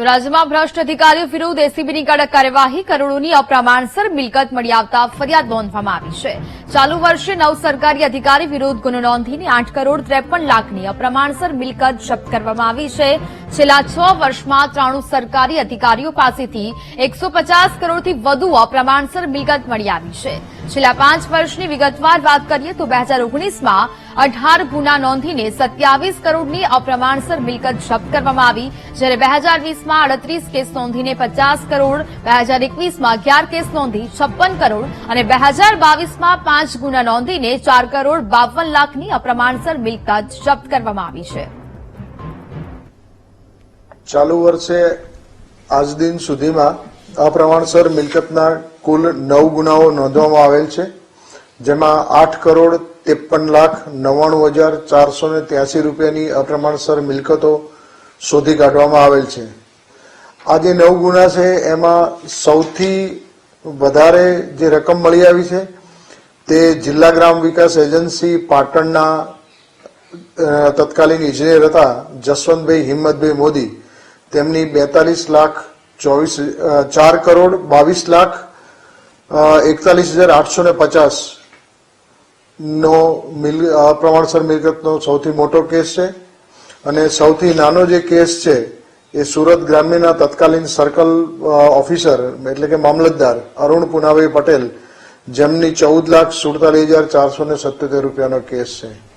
તો રાજ્યમાં ભ્રષ્ટ અધિકારીઓ વિરુદ્ધ એસીબીની કડક કાર્યવાહી, કરોડોની અપ્રમાણસર મિલકત મળી આવતા ફરિયાદ નોંધવામાં આવી છે. ચાલુ વર્ષે નવ સરકારી અધિકારી વિરુદ્ધ ગુનો નોંધીને આઠ કરોડ ત્રેપન લાખની અપ્રમાણસર મિલકત જપ્ત કરવામાં આવી છે. છેલ્લા છ વર્ષમાં ત્રાણું સરકારી અધિકારીઓ પાસેથી એકસો પચાસ કરોડથી વધુ અપ્રમાણસર મિલકત મળી આવી છે. છેલ્લા પાંચ વર્ષની વિગતવાર વાત કરીએ તો બે હજાર ઓગણીસમાં અઢાર ગુના નોંધીને સત્યાવીસ કરોડની અપ્રમાણસર મિલકત જપ્ત કરવામાં આવી, જ્યારે બે હજાર વીસમાં અડત્રીસ કેસ નોંધીને પચાસ કરોડ, બે હજાર એકવીસમાં અગિયાર કેસ નોંધી છપ્પન કરોડ અને બે હજાર બાવીસમાં પાંચ ગુના નોંધીને ચાર કરોડ બાવન લાખની અપ્રમાણસર મિલકત જપ્ત કરવામાં આવી છે. ચાલુ વર્ષે આજ દિન સુધીમાં અપ્રમાણસર મિલકતના કુલ નવ ગુનાઓ નોંધવામાં આવેલ છે, જેમાં આઠ કરોડ ત્રેપન લાખ નવ્વાણું હજાર ચારસો ને ત્યાસી રૂપિયાની અપ્રમાણસર મિલકતો શોધી કાઢવામાં આવેલ છે. આ જે નવ ગુના છે, એમાં સૌથી વધારે જે રકમ મળી આવી છે તે જિલ્લા ગ્રામ વિકાસ એજન્સી પાટણના તત્કાલીન ઇજનેર હતા જસવંતભાઈ હિંમતભાઈ મોદી. તેમની બેતાલીસ લાખ ચોવીસ ચાર કરોડ બાવીસ લાખ એકતાલીસ હજાર આઠસો ને પચાસ નો મિલ અપ્રમાણસર મિલકતનો સૌથી મોટો કેસ છે. અને સૌથી નાનો જે કેસ છે, એ સુરત ગ્રામ્યના તત્કાલીન સર્કલ ઓફિસર, એટલે કે મામલતદાર, અરુણ પુનાભાઈ પટેલ, જેમની ચૌદ લાખ સુડતાલીસ હજાર ચારસો ને સત્યોતેર રૂપિયાનો કેસ છે.